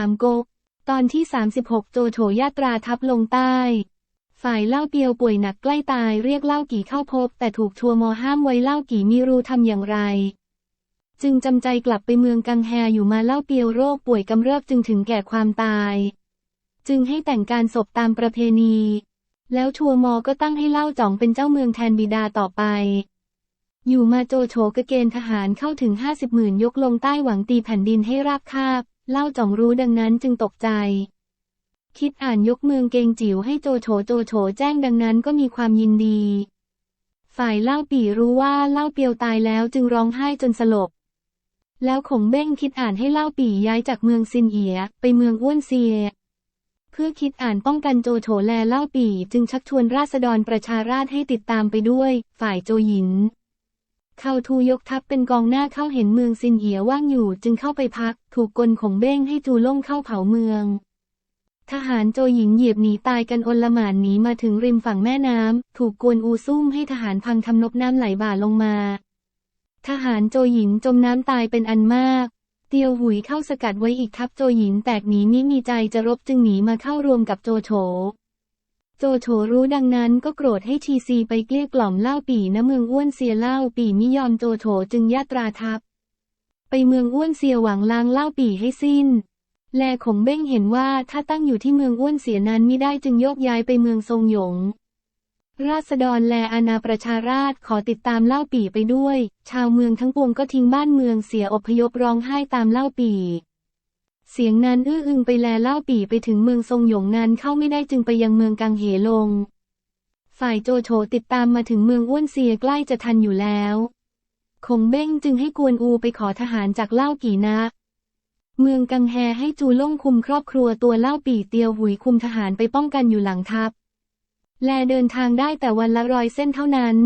ามก๊ก ตอนที่ 36 โจโฉยาตราทัพลงใต้ ฝ่ายเล่าเปียวป่วยหนักใกล้ตายเรียกเล่ากี่เข้าพบ แต่ถูกทัวมอห้ามไว้เล่ากี่มิรู้ทำอย่างไร จึงจำใจกลับไปเมืองกังแฮอยู่มาเล่าเปียวโรคป่วยกำเริบจึงถึงแก่ความตาย จึงให้แต่งการศพตามประเพณี แล้วทัวมอก็ตั้งให้เล่าจ่องเป็นเจ้าเมืองแทนบิดาต่อไปอยู่มาโจโฉกเกณฑ์ทหารเข้าถึงห้าสิบหมื่นยกลงใต้หวังตีแผ่นดินให้ราบคาบ เล่าจ่องรู้ดังนั้นจึงตกใจ คิดอ่านยกเมืองเกงจิ๋วให้โจโฉโจโฉแจ้งดังนั้นก็มีความยินดี ฝ่ายเล่าปี่รู้ว่าเล่าเปียวตายแล้วจึงร้องไห้จนสลบ แล้วขงเบ้งคิดอ่านให้เล่าปี่ย้ายจากเมืองซินเอียไปเมืองอ้วนเซีย เพื่อคิดอ่านป้องกันโจโฉแลเล่าปี่จึงชักชวนราษฎรประชาราษให้ติดตามไปด้วย ฝ่ายโจหยิน เข้าทูยกทัพเป็นกองหน้าเข้าเห็นเมืองซินเอียว่างอยู่จึงเข้าไปพัก ถูกกลของเบ้งให้จูล่งเข้าเผาเมือง ทหารโจหญิงเหยียบหนีตายกันอนละหมานหนีมาถึงริมฝั่งแม่น้ำ ถูกกวนอูซุ่มให้ทหารพังทำนบน้ำไหลบ่าลงมา ทหารโจหญิงจมน้ำตายเป็นอันมากเตียวหุยเข้าสกัดไว้อีกทัพโจหญิงแตกหนีมิมีใจจะรบจึงหนีมาเข้ารวมกับโจโฉ โจโฉรู้ดังนั้นก็โกรธให้ทีซีไปเกลี้ยกล่อมเล่าปี่ณเมืองอ้วนเซียเล่าปี่มิยอมโจโฉจึงยาตราทัพ ไปเมืองอ้วนเซียหวังล้างเล่าปี่ให้สิ้น แลขงเบ้งเห็นว่าถ้าตั้งอยู่ที่เมืองอ้วนเสียนั้นมิได้จึงโยกย้ายไปเมืองทรงหยง ราษฎรแลอาณาประชาราษฎร์ขอติดตามเล่าปี่ไปด้วย ชาวเมืองทั้งปวงก็ทิ้งบ้านเมืองเสียอพยพร้องไห้ตามเล่าปี่ เสียงนั้นอื้ออึงไปแลเล่าปี่ไปถึงเมืองทรงหยงงานเข้าไม่ได้จึงไปยังเมืองกังเหลง ฝ่ายโจโฉติดตามมาถึงเมืองอ้วนเซียใกล้จะทันอยู่แล้วคงเบ้งจึงให้กวนอูไปขอทหารจากเล่ากี่นะ เมืองกังแฮให้จูล่งคุมครอบครัวตัวเล่าปี่เตียวหุยคุมทหารไปป้องกันอยู่หลังทัพ แลเดินทางได้แต่วันละร้อยเส้นเท่านั้น